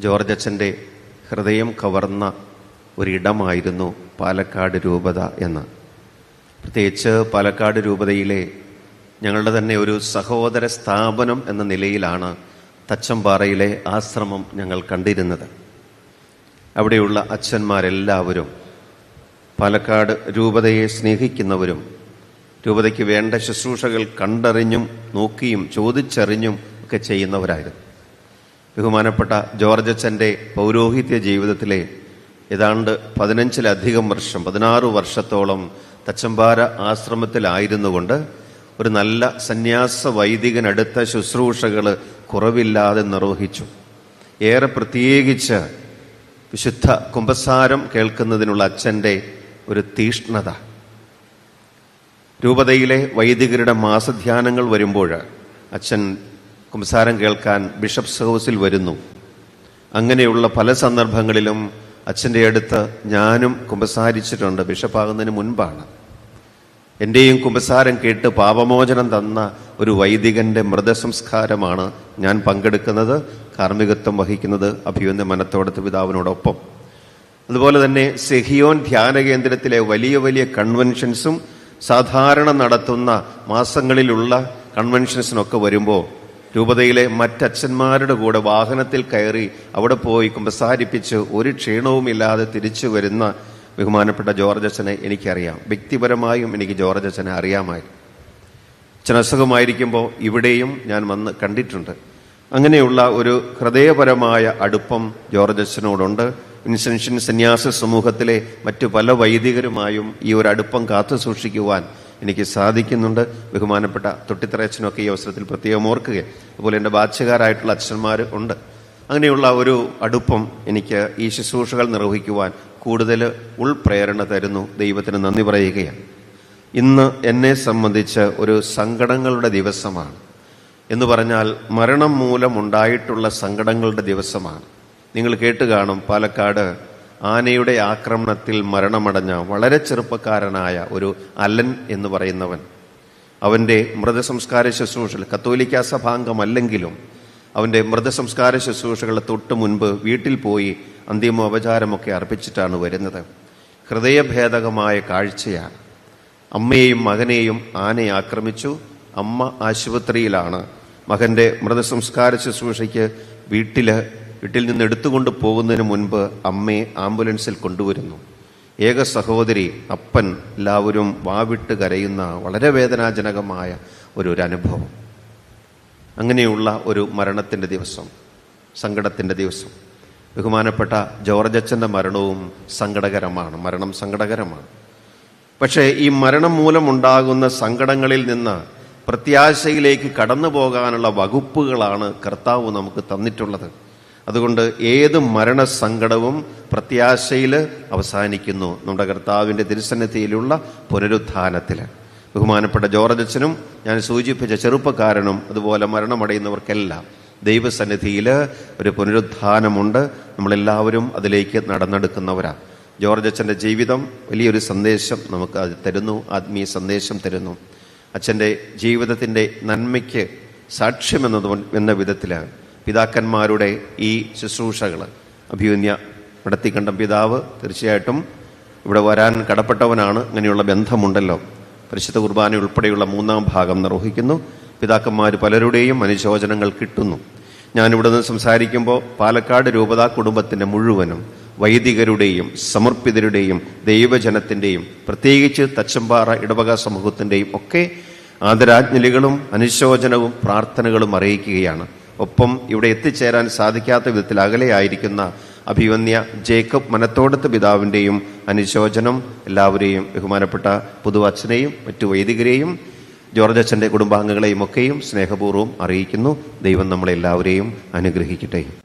George അച്ഛന്റെ ഹൃദയം കവർന്ന ഒരിടമായിരുന്നു പാലക്കാട് രൂപത എന്ന്. പ്രത്യേകിച്ച് പാലക്കാട് രൂപതയിലെ ഞങ്ങളുടെ തന്നെ ഒരു സഹോദര സ്ഥാപനം എന്ന നിലയിലാണ് തച്ചമ്പാറയിലെ ആശ്രമം ഞങ്ങൾ കണ്ടിരുന്നത്. അവിടെയുള്ള അച്ഛന്മാരെല്ലാവരും പാലക്കാട് രൂപതയെ സ്നേഹിക്കുന്നവരും രൂപതയ്ക്ക് വേണ്ട ശുശ്രൂഷകൾ കണ്ടറിഞ്ഞും നോക്കിയും ചോദിച്ചറിഞ്ഞും ഒക്കെ ചെയ്യുന്നവരായിരുന്നു. ബഹുമാനപ്പെട്ട ജോർജ് അച്ഛന്റെ പൗരോഹിത്യ ജീവിതത്തിലെ ഏതാണ്ട് പതിനഞ്ചിലധികം വർഷം പതിനാറ് വർഷത്തോളം തച്ചമ്പാര ആശ്രമത്തിലായിരുന്നുകൊണ്ട് ഒരു നല്ല സന്യാസ വൈദികനടുത്ത ശുശ്രൂഷകൾ കുറവില്ലാതെ നിർവഹിച്ചു. ഏറെ പ്രത്യേകിച്ച് വിശുദ്ധ കുംഭസാരം കേൾക്കുന്നതിനുള്ള അച്ഛന്റെ ഒരു തീഷ്ണത. രൂപതയിലെ വൈദികരുടെ മാസധ്യാനങ്ങൾ വരുമ്പോൾ അച്ഛൻ കുംഭസാരം കേൾക്കാൻ ബിഷപ്സ് ഹൗസിൽ വരുന്നു. അങ്ങനെയുള്ള പല സന്ദർഭങ്ങളിലും അച്ഛന്റെ അടുത്ത് ഞാനും കുമ്പസാരിച്ചിട്ടുണ്ട് ബിഷപ്പാകുന്നതിന് മുൻപാണ്. എന്റെയും കുമ്പസാരം കേട്ട് പാപമോചനം തന്ന ഒരു വൈദികന്റെ മൃതസംസ്കാരമാണ് ഞാൻ പങ്കെടുക്കുന്നത് കാർമ്മികത്വം വഹിക്കുന്നത് അഭിയുന്ന മനത്തോടത്ത് പിതാവിനോടൊപ്പം. അതുപോലെ തന്നെ സെഹിയോൻ ധ്യാന കേന്ദ്രത്തിലെ വലിയ വലിയ കൺവെൻഷൻസും സാധാരണ നടത്തുന്ന മാസങ്ങളിലുള്ള കൺവെൻഷൻസിനൊക്കെ വരുമ്പോൾ രൂപതയിലെ മറ്റച്ഛന്മാരുടെ കൂടെ വാഹനത്തിൽ കയറി അവിടെ പോയി കുമ്പസാരിപ്പിച്ച് ഒരു ക്ഷീണവുമില്ലാതെ തിരിച്ചു വരുന്ന ബഹുമാനപ്പെട്ട ജോർജ് അച്ഛനെ എനിക്കറിയാം. വ്യക്തിപരമായും എനിക്ക് ജോർജ് അച്ഛനെ അറിയാമായിരുന്നു. ചനസുഖമായിരിക്കുമ്പോൾ ഇവിടെയും ഞാൻ വന്ന് കണ്ടിട്ടുണ്ട്. അങ്ങനെയുള്ള ഒരു ഹൃദയപരമായ അടുപ്പം ജോർജ് അച്ഛനോടുണ്ട് വിൻസെൻഷൻ സന്യാസ സമൂഹത്തിലെ മറ്റു പല വൈദികരുമായും ഈ ഒരു അടുപ്പം കാത്തു സൂക്ഷിക്കുവാൻ എനിക്ക് സാധിക്കുന്നുണ്ട്. ബഹുമാനപ്പെട്ട തൊട്ടിത്തറയച്ചനൊക്കെ ഈ അവസരത്തിൽ പ്രത്യേകം ഓർക്കുക. അതുപോലെ എന്റെ ബാധ്യകാരായിട്ടുള്ള അച്ഛന്മാർ ഉണ്ട്. അങ്ങനെയുള്ള ഒരു അടുപ്പം എനിക്ക് ഈ ശുശ്രൂഷകൾ നിർവഹിക്കുവാൻ കൂടുതൽ ഉൾപ്രേരണ തരുന്നു. ദൈവത്തിന് നന്ദി പറയുകയാണ്. ഇന്ന് എന്നെ സംബന്ധിച്ച് ഒരു സങ്കടങ്ങളുടെ ദിവസമാണ്. എന്ന് പറഞ്ഞാൽ മരണം മൂലമുണ്ടായിട്ടുള്ള സങ്കടങ്ങളുടെ ദിവസമാണ്. നിങ്ങൾ കേട്ട് കാണും പാലക്കാട് ആനയുടെ ആക്രമണത്തിൽ മരണമടഞ്ഞ വളരെ ചെറുപ്പക്കാരനായ ഒരു അലൻ എന്ന് പറയുന്നവൻ. അവന്റെ മൃതസംസ്കാര ശുശ്രൂഷകൾ കത്തോലിക്ക സഭാംഗമല്ലെങ്കിലും അവന്റെ മൃതസംസ്കാര ശുശ്രൂഷകളെ തൊട്ട് മുൻപ് വീട്ടിൽ പോയി അന്തിമ ഉപചാരമൊക്കെ അർപ്പിച്ചിട്ടാണ് വരുന്നത്. ഹൃദയഭേദകമായ കാഴ്ചയാണ്. അമ്മയെയും മകനെയും ആനയെ ആക്രമിച്ചു. അമ്മ ആശുപത്രിയിലാണ് മകന്റെ മൃതസംസ്കാര ശുശ്രൂഷയ്ക്ക് വീട്ടിൽ വീട്ടിൽ നിന്ന് എടുത്തുകൊണ്ട് പോകുന്നതിന് മുൻപ് അമ്മയെ ആംബുലൻസിൽ കൊണ്ടുവരുന്നു. ഏക സഹോദരി അപ്പൻ എല്ലാവരും വാവിട്ട് കരയുന്ന വളരെ വേദനാജനകമായ ഒരു അനുഭവം അങ്ങനെയുള്ള ഒരു മരണത്തിന്റെ ദിവസം സങ്കടത്തിന്റെ ദിവസം. ബഹുമാനപ്പെട്ട ജോർജ് അച്ഛന്റെ മരണവും സങ്കടകരമാണ് മരണം സങ്കടകരമാണ്. പക്ഷേ ഈ മരണം മൂലമുണ്ടാകുന്ന സങ്കടങ്ങളിൽ നിന്ന് പ്രത്യാശയിലേക്ക് കടന്നു പോകാനുള്ള വകുപ്പുകളാണ് കർത്താവ് നമുക്ക് തന്നിട്ടുള്ളത്. അതുകൊണ്ട് ഏത് മരണസങ്കടവും പ്രത്യാശയിൽ അവസാനിക്കുന്നു. നമ്മുടെ കർത്താവിന്റെ തിരുസന്നിധിയിലുള്ള പുനരുത്ഥാനത്തിൽ ബഹുമാനപ്പെട്ട ജോർജ് അച്ഛനും ഞാൻ സൂചിപ്പിച്ച ചെറുപ്പക്കാരനും അതുപോലെ മരണമടയുന്നവർക്കെല്ലാം ദൈവസന്നിധിയിൽ ഒരു പുനരുത്ഥാനമുണ്ട്. നമ്മളെല്ലാവരും അതിലേക്ക് നടന്നെടുക്കുന്നവരാ. ജോർജ് അച്ഛന്റെ ജീവിതം വലിയൊരു സന്ദേശം നമുക്ക് അത് തരുന്നു ആത്മീയ സന്ദേശം തരുന്നു. അച്ഛന്റെ ജീവിതത്തിന്റെ നന്മയ്ക്ക് സാക്ഷ്യമെന്നത് എന്ന വിധത്തിൽ പിതാക്കന്മാരുടെ ഈ ശുശ്രൂഷകൾ. അഭിയുന്യ നടത്തിക്കണ്ട പിതാവ് തീർച്ചയായിട്ടും ഇവിടെ വരാൻ കടപ്പെട്ടവനാണ്. അങ്ങനെയുള്ള ബന്ധമുണ്ടല്ലോ. പരിശുദ്ധ കുർബാന ഉൾപ്പെടെയുള്ള മൂന്നാം ഭാഗം നിർവഹിക്കുന്നു. പിതാക്കന്മാർ പലരുടെയും അനുശോചനങ്ങൾ കിട്ടുന്നു. ഞാനിവിടെ നിന്ന് സംസാരിക്കുമ്പോൾ പാലക്കാട് രൂപതാ കുടുംബത്തിന്റെ മുഴുവനും വൈദികരുടെയും സമർപ്പിതരുടെയും ദൈവജനത്തിന്റെയും പ്രത്യേകിച്ച് തച്ചമ്പാറ ഇടവക സമൂഹത്തിന്റെയും ഒക്കെ ആദരാജ്ഞലികളും അനുശോചനവും പ്രാർത്ഥനകളും അറിയിക്കുകയാണ്. ഒപ്പം ഇവിടെ എത്തിച്ചേരാൻ സാധിക്കാത്ത വിധത്തിൽ അകലെയായിരിക്കുന്ന അഭിവന്യ ജേക്കബ് മനത്തോടത്ത് പിതാവിന്റെയും അനുശോചനം എല്ലാവരെയും ബഹുമാനപ്പെട്ട പുതുവച്ചനെയും മറ്റു വൈദികരെയും ജോർജ് അച്ഛന്റെ കുടുംബാംഗങ്ങളെയും ഒക്കെയും സ്നേഹപൂർവം അറിയിക്കുന്നു. ദൈവം നമ്മളെല്ലാവരെയും അനുഗ്രഹിക്കട്ടെ.